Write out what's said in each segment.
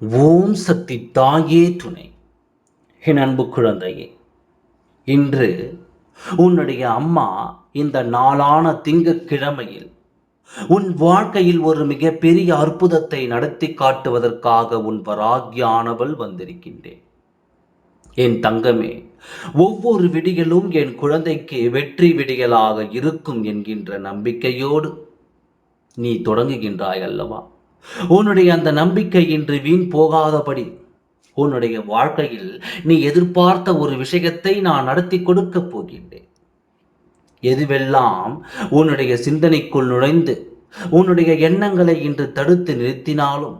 ஓம் சக்தி தாயே துணை. என் அன்பு குழந்தையே இன்று உன்னுடைய அம்மா இந்த நாளான திங்கக்கிழமையில் உன் வாழ்க்கையில் ஒரு மிகப்பெரிய அற்புதத்தை நடத்தி காட்டுவதற்காக உன் வராகியானவள் வந்திருக்கின்றேன். என் தங்கமே ஒவ்வொரு விடியலும் என் குழந்தைக்கு வெற்றி விடியலாக இருக்கும் என்கின்ற நம்பிக்கையோடு நீ தொடங்குகின்றாய் அல்லவா உன்னுடைய அந்த நம்பிக்கை இன்று வீண் போகாதபடி உன்னுடைய வாழ்க்கையில் நீ எதிர்பார்த்த ஒரு விஷயத்தை நான் நடத்தி கொடுக்கப் போகின்றேன். எதுவெல்லாம் உன்னுடைய சிந்தனைக்குள் நுழைந்து உன்னுடைய எண்ணங்களை இன்று தடுத்து நிறுத்தினாலும்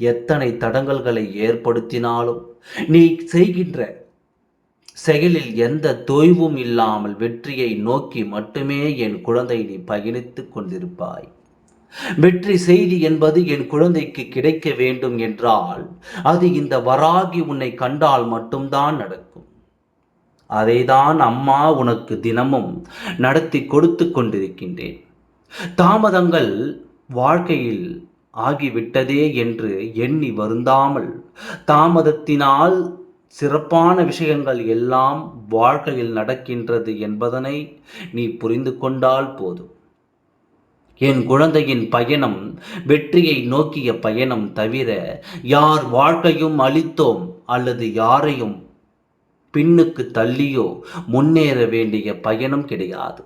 எத்தனை தடங்கல்களை ஏற்படுத்தினாலும் நீ செய்கின்ற செயலில் எந்த தொய்வும் இல்லாமல் வெற்றியை நோக்கி மட்டுமே என் குழந்தை நீ பயணித்துக் கொண்டிருப்பாய். வெற்றி செய்தி என்பது என் குழந்தைக்கு கிடைக்க வேண்டும் என்றால் அது இந்த வராகி உன்னை கண்டால் மட்டும்தான் நடக்கும். அதைதான் அம்மா உனக்கு தினமும் நடத்தி கொடுத்து கொண்டிருக்கின்றேன். தாமதங்கள் வாழ்க்கையில் ஆகிவிட்டதே என்று எண்ணி வருந்தாமல் தாமதத்தினால் சிறப்பான விஷயங்கள் எல்லாம் வாழ்க்கையில் நடக்கின்றது என்பதனை நீ புரிந்து கொண்டால் போதும். என் குழந்தையின் பயணம் வெற்றியை நோக்கிய பயணம் தவிர யார் வாழ்க்கையும் அளித்தோம் அல்லது யாரையும் பின்னுக்கு தள்ளியோ முன்னேற வேண்டிய பயணம் கிடையாது.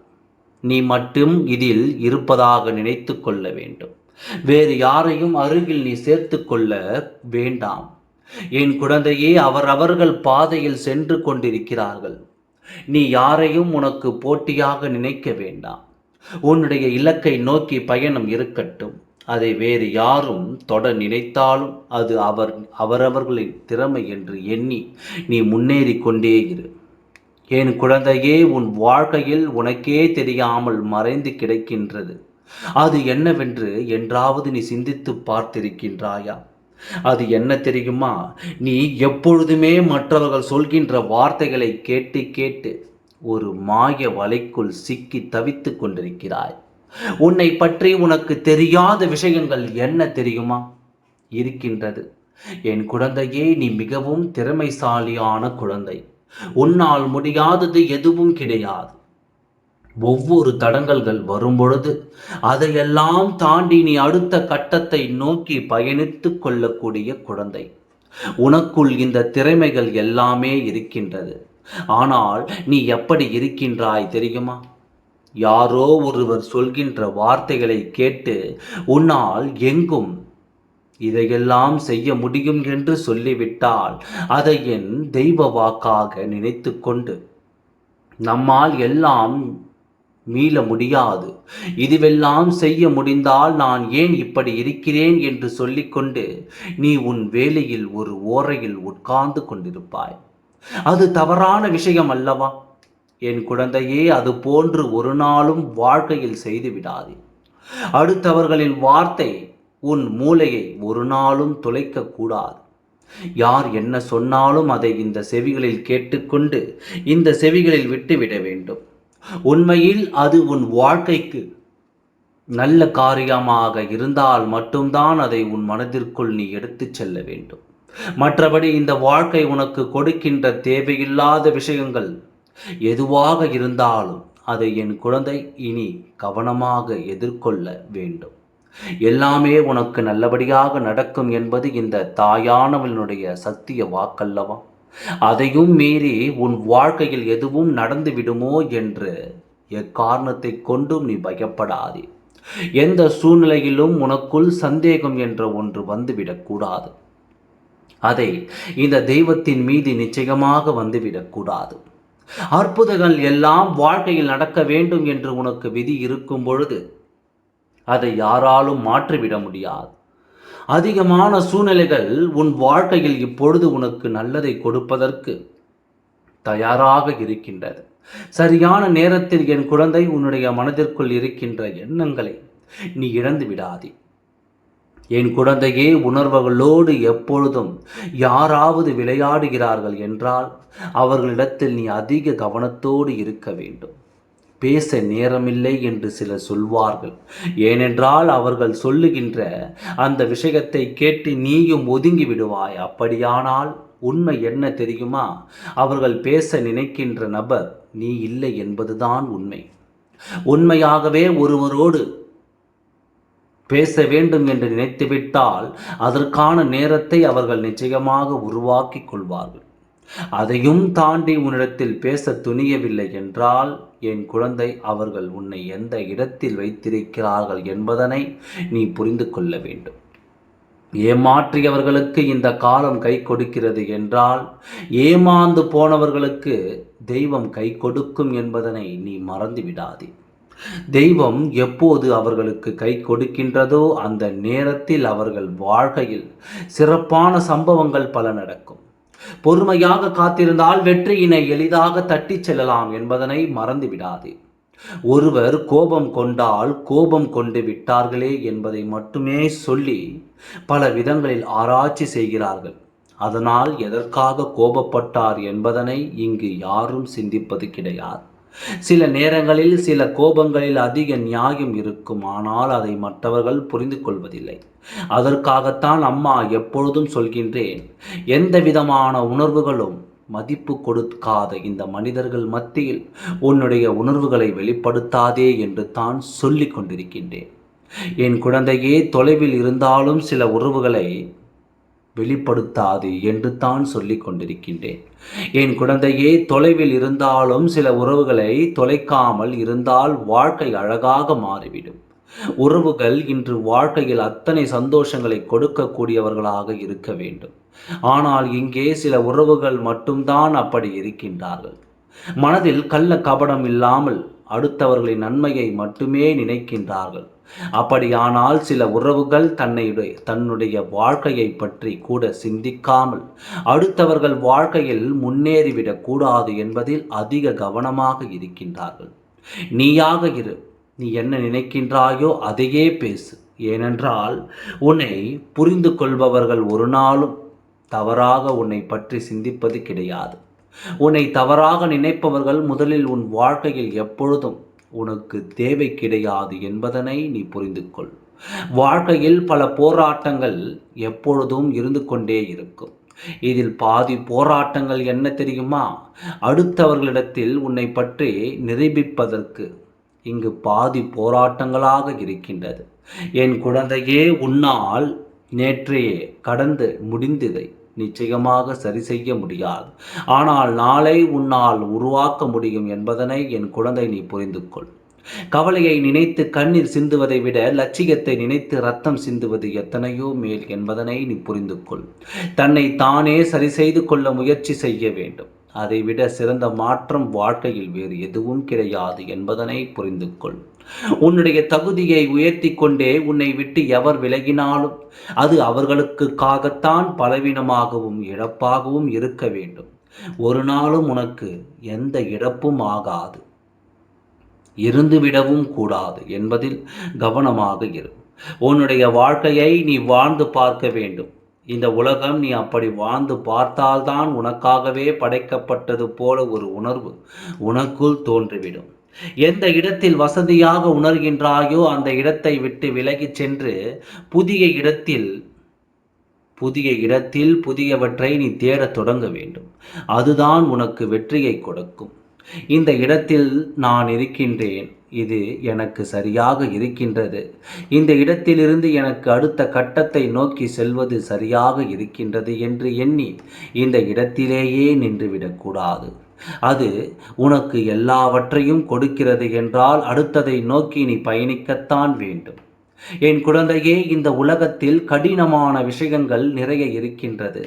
நீ மட்டும் இதில் இருப்பதாக நினைத்து கொள்ள வேண்டும். வேறு யாரையும் அருகில் நீ சேர்த்து கொள்ள வேண்டாம். என் குழந்தையே அவரவர்கள் பாதையில் சென்று கொண்டிருக்கிறார்கள். நீ யாரையும் உனக்கு போட்டியாக நினைக்க வேண்டாம். உன்னுடைய இலக்கை நோக்கி பயணம் இருக்கட்டும். அதை வேறு யாரும் தொட நினைத்தாலும் அது அவர் அவரவர்களின் திறமை என்று எண்ணி நீ முன்னேறி கொண்டே இரு. என் குழந்தையே உன் வாழ்க்கையில் உனக்கே தெரியாமல் மறைந்து கிடக்கின்றது. அது என்னவென்று என்றாவது நீ சிந்தித்து பார்த்திருக்கின்றாயா? அது என்ன தெரியுமா? நீ எப்பொழுதுமே மற்றவர்கள் சொல்கின்ற வார்த்தைகளை கேட்டு கேட்டு ஒரு மாய வலைக்குள் சிக்கி தவித்துக் கொண்டிருக்கிறாய். உன்னை பற்றி உனக்கு தெரியாத விஷயங்கள் என்ன தெரியுமா? இருக்கின்றது. என் குழந்தையே நீ மிகவும் திறமைசாலியான குழந்தை. உன்னால் முடியாதது எதுவும் கிடையாது. ஒவ்வொரு தடங்கல்கள் வரும்பொழுது அதையெல்லாம் தாண்டி நீ அடுத்த கட்டத்தை நோக்கி பயணித்து கொள்ளக்கூடிய குழந்தை. உனக்குள் இந்த திறமைகள் எல்லாமே இருக்கின்றது. ஆனால் நீ எப்படி இருக்கின்றாய் தெரியுமா? யாரோ ஒருவர் சொல்கின்ற வார்த்தைகளை கேட்டு உன்னால் எங்கும் இதையெல்லாம் செய்ய முடியும் என்று சொல்லிவிட்டால் அதை என் தெய்வ வாக்காக நினைத்து கொண்டு நம்மால் எல்லாம் மீள முடியாது. இதுவெல்லாம் செய்ய முடிந்தால் நான் ஏன் இப்படி இருக்கிறேன் என்று சொல்லிக்கொண்டு நீ உன் வேலையில் ஒரு ஓரையில் உட்கார்ந்து கொண்டிருப்பாய். அது தவறான விஷயம் அல்லவா? என் குழந்தையே அது போன்று ஒரு நாளும் வாழ்க்கையில் செய்து விடாதே. அடுத்தவர்களின் வார்த்தை உன் மூளையை ஒரு நாளும் துளைக்க கூடாது. யார் என்ன சொன்னாலும் அதை இந்த செவிகளில் கேட்டுக்கொண்டு இந்த செவிகளில் விட்டுவிட வேண்டும். உண்மையில் அது உன் வாழ்க்கைக்கு நல்ல காரியமாக இருந்தால் மட்டும்தான் அதை உன் மனதிற்குள் நீ எடுத்துச் செல்ல வேண்டும். மற்றபடி இந்த வாழ்க்கை உனக்கு கொடுக்கின்ற தேவையில்லாத விஷயங்கள் எதுவாக இருந்தாலும் அதை என் குழந்தை இனி கவனமாக எதிர்கொள்ள வேண்டும். எல்லாமே உனக்கு நல்லபடியாக நடக்கும் என்பது இந்த தாயானவனுடைய சத்திய வாக்கல்லவா? அதையும் மீறி உன் வாழ்க்கையில் எதுவும் நடந்து விடுமோ என்று எக்காரணத்தை கொண்டும் நீ பயப்படாதே. எந்த சூழ்நிலையிலும் உனக்குள் சந்தேகம் என்ற ஒன்று வந்துவிடக்கூடாது அதை இந்த தெய்வத்தின் மீது நிச்சயமாக வந்துவிடக்கூடாது. அற்புதங்கள் எல்லாம் வாழ்க்கையில் நடக்க வேண்டும் என்று உனக்கு விதி இருக்கும் பொழுது அதை யாராலும் மாற்றிவிட முடியாது. அதிகமான சூழ்நிலைகள் உன் வாழ்க்கையில் இப்பொழுது உனக்கு நல்லதை கொடுப்பதற்கு தயாராக இருக்கின்றது. சரியான நேரத்தில் என் குழந்தை உன்னுடைய மனதிற்குள் இருக்கின்ற எண்ணங்களை நீ இழந்து விடாதே. என் குழந்தையே உணர்வுகளோடு எப்பொழுதும் யாராவது விளையாடுகிறார்கள் என்றால் அவர்களிடத்தில் நீ அதிக கவனத்தோடு இருக்க வேண்டும். பேச நேரமில்லை என்று சிலர் சொல்வார்கள். ஏனென்றால் அவர்கள் சொல்லுகின்ற அந்த விஷயத்தை கேட்டு நீயும் ஒதுங்கி விடுவாய். அப்படியானால் உண்மை என்ன தெரியுமா? அவர்கள் பேச நினைக்கின்ற நபர் நீ இல்லை என்பதுதான் உண்மை. உண்மையாகவே ஒருவரோடு பேச வேண்டும் என்று நினைத்துவிட்டால் அதற்கான நேரத்தை அவர்கள் நிச்சயமாக உருவாக்கி கொள்வார்கள். அதையும் தாண்டி உன்னிடத்தில் பேச துணியவில்லை என்றால் என் குழந்தை அவர்கள் உன்னை எந்த இடத்தில் வைத்திருக்கிறார்கள் என்பதனை நீ புரிந்து கொள்ள வேண்டும். ஏமாற்றியவர்களுக்கு இந்த காலம் கை கொடுக்கிறது என்றால் ஏமாந்து போனவர்களுக்கு தெய்வம் கை கொடுக்கும் என்பதனை நீ மறந்து விடாதே தெய்வம் எப்போது அவர்களுக்கு கை கொடுக்கின்றதோ அந்த நேரத்தில் அவர்கள் வாழ்க்கையில் சிறப்பான சம்பவங்கள் பல நடக்கும். பொறுமையாக காத்திருந்தால் வெற்றியினை எளிதாக தட்டிச் செல்லலாம் என்பதனை மறந்துவிடாதே. ஒருவர் கோபம் கொண்டால் கோபம் கொண்டு விட்டார்களே என்பதை மட்டுமே சொல்லி பல விதங்களில் ஆராய்ச்சி செய்கிறார்கள். அதனால் எதற்காக கோபப்பட்டார் என்பதனை இங்கு யாரும் சிந்திப்பது கிடையாது. சில நேரங்களில் சில கோபங்களில் அதிக நியாயம் இருக்கும் ஆனால் அதை மற்றவர்கள் புரிந்து கொள்வதில்லை அதற்காகத்தான் அம்மா எப்பொழுதும் சொல்கின்றேன் எந்த விதமான உணர்வுகளும் மதிப்பு கொடுக்காத இந்த மனிதர்கள் மத்தியில் உன்னுடைய உணர்வுகளை வெளிப்படுத்தாதே என்று தான் சொல்லிக் கொண்டிருக்கின்றேன். என் குழந்தையே தொலைவில் இருந்தாலும் சில உறவுகளை வெளிப்படுத்தாது என்று தான் சொல்லிக் கொண்டிருக்கின்றேன். என் குழந்தையே தொலைவில் இருந்தாலும் சில உறவுகளை தொலைக்காமல் இருந்தால் வாழ்க்கை அழகாக மாறிவிடும். உறவுகள் இன்று வாழ்க்கையில் அத்தனை சந்தோஷங்களை கொடுக்கக்கூடியவர்களாக இருக்க வேண்டும். ஆனால் இங்கே சில உறவுகள் மட்டும்தான் அப்படி இருக்கின்றார்கள். மனதில் கள்ள கபடம் இல்லாமல் அடுத்தவர்களின் நன்மையை மட்டுமே நினைக்கின்றார்கள். அப்படியானால் சில உறவுகள் தன்னையுடைய தன்னுடைய வாழ்க்கையை பற்றி கூட சிந்திக்காமல் அடுத்தவர்கள் வாழ்க்கையில் முன்னேறிவிடக் கூடாது என்பதில் அதிக கவனமாக இருக்கின்றார்கள். நீயாக இரு. நீ என்ன நினைக்கின்றாயோ அதையே பேசு. ஏனென்றால் உன்னை புரிந்து கொள்பவர்கள் ஒரு நாளும் தவறாக உன்னை பற்றி சிந்திப்பது கிடையாது. உன்னை தவறாக நினைப்பவர்கள் முதலில் உன் வாழ்க்கையில் எப்பொழுதும் உனக்கு தேவை கிடையாது என்பதனை நீ புரிந்து கொள் வாழ்க்கையில் பல போராட்டங்கள் எப்பொழுதும் இருந்து கொண்டே இருக்கும். இதில் பாதி போராட்டங்கள் என்ன தெரியுமா? அடுத்தவர்களிடத்தில் உன்னை பற்றி நிரூபிப்பதற்கு இங்கு பாதி போராட்டங்களாக இருக்கின்றது. என் குழந்தையே உன்னால் நேற்றையே கடந்து முடிந்ததை நிச்சயமாக சரி செய்ய முடியாது. ஆனால் நாளை உன்னால் உருவாக்க முடியும் என்பதனை என் குழந்தை நீ புரிந்து கொள் கவலையை நினைத்து கண்ணீர் சிந்துவதை விட லட்சியத்தை நினைத்து ரத்தம் சிந்துவது எத்தனையோ மேல் என்பதனை நீ புரிந்து கொள் தன்னை தானே சரி செய்து கொள்ள முயற்சி செய்ய வேண்டும். அதைவிட சிறந்த மாற்றம் வாழ்க்கையில் வேறு எதுவும் கிடையாது என்பதனை புரிந்து கொள் உன்னுடைய தகுதியை உயர்த்தி கொண்டே உன்னை விட்டு எவர் விலகினாலும் அது அவர்களுக்காகத்தான் பலவீனமாகவும் இழப்பாகவும் இருக்க வேண்டும். ஒரு நாளும் உனக்கு எந்த இழப்பும் ஆகாது. இருந்துவிடவும் கூடாது என்பதில் கவனமாக இரு. உன்னுடைய வாழ்க்கையை நீ வாழ்ந்து பார்க்க வேண்டும். இந்த உலகம் நீ அப்படி வாழ்ந்து பார்த்தால்தான் உனக்காகவே படைக்கப்பட்டது போல ஒரு உணர்வு உனக்குள் தோன்றிவிடும். எந்த இடத்தில் வசதியாக உணர்கின்றாயோ அந்த இடத்தை விட்டு விலகிச் சென்று புதிய இடத்தில் புதிய இடத்தில் புதியவற்றை நீ தேடத் தொடங்க வேண்டும். அதுதான் உனக்கு வெற்றியை கொடுக்கும். இந்த இடத்தில் நான் இருக்கின்றேன். இது எனக்கு சரியாக இருக்கின்றது. இந்த இடத்திலிருந்து எனக்கு அடுத்த கட்டத்தை நோக்கி செல்வது சரியாக இருக்கின்றது என்று எண்ணி இந்த இடத்திலேயே நின்றுவிடக்கூடாது. அது உனக்கு எல்லாவற்றையும் கொடுக்கிறது என்றால் அடுத்ததை நோக்கி நீ பயணிக்கத்தான் வேண்டும். என் குழந்தையே இந்த உலகத்தில் கடினமான விஷயங்கள் நிறைய இருக்கின்றது.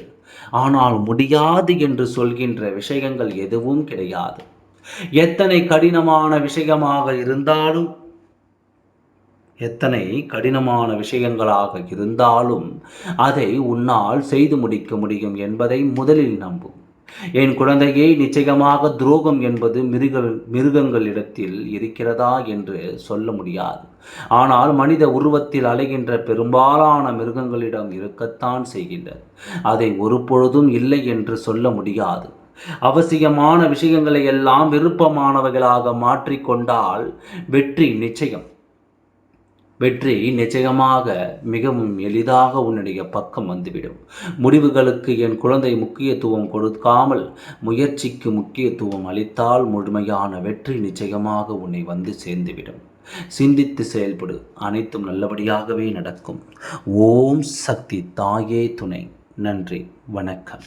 ஆனால் முடியாது என்று சொல்கின்ற விஷயங்கள் எதுவும் கிடையாது. எத்தனை கடினமான விஷயமாக இருந்தாலும் எத்தனை கடினமான விஷயங்களாக இருந்தாலும் அதை உன்னால் செய்து முடிக்க முடியும் என்பதை முதலில் நம்பும். என் குழந்தையை நிச்சயமாக துரோகம் என்பது மிருக மிருகங்களிடத்தில் இருக்கிறதா என்று சொல்ல முடியாது. ஆனால் மனித உருவத்தில் அலைகின்ற பெரும்பாலான மிருகங்களிடம் இருக்கத்தான் செய்கின்றது. அதை ஒரு பொழுதும் இல்லை என்று சொல்ல முடியாது. அவசியமான விஷயங்களை எல்லாம் விருப்பமானவைகளாக மாற்றிக்கொண்டால் வெற்றி நிச்சயம். வெற்றி நிச்சயமாக மிகவும் எளிதாக உன்னுடைய பக்கம் வந்துவிடும். முடிவுகளுக்கு என் குழந்தை முக்கியத்துவம் கொடுக்காமல் முயற்சிக்கு முக்கியத்துவம் அளித்தால் முழுமையான வெற்றி நிச்சயமாக உன்னை வந்து சேர்ந்துவிடும். சிந்தித்து செயல்படு. அனைத்தும் நல்லபடியாகவே நடக்கும். ஓம் சக்தி தாயே துணை. நன்றி. வணக்கம்.